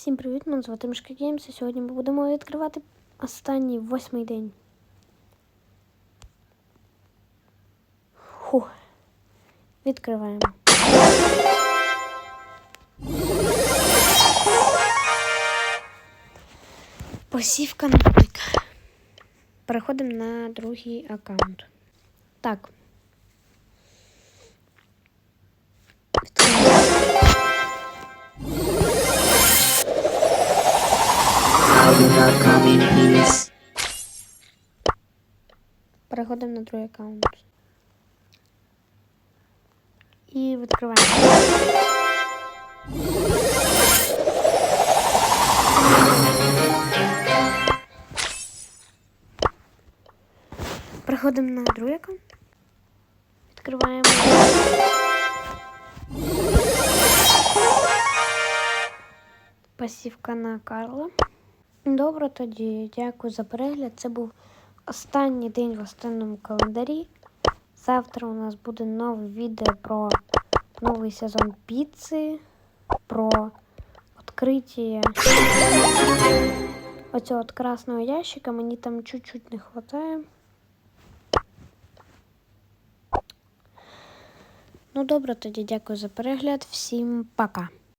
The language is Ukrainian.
Всім привіт, мене звати Мишка Геймс, і сьогодні ми будемо відкривати останній восьмий день. Фух. Відкриваємо. Посівка на. Переходимо на другий аккаунт. Так. Not. Переходимо на другий аккаунт. І відкриваємо. Переходимо на другий аккаунт. Відкриваємо. Пасівка на Карла. Добре, тоді дякую за перегляд. Це був останній день в останньому календарі. Завтра у нас буде нове відео про новий сезон піци, про відкриття оцього красного ящика. Мені там чуть-чуть не вистачає. Ну добре, тоді дякую за перегляд. Всім пока.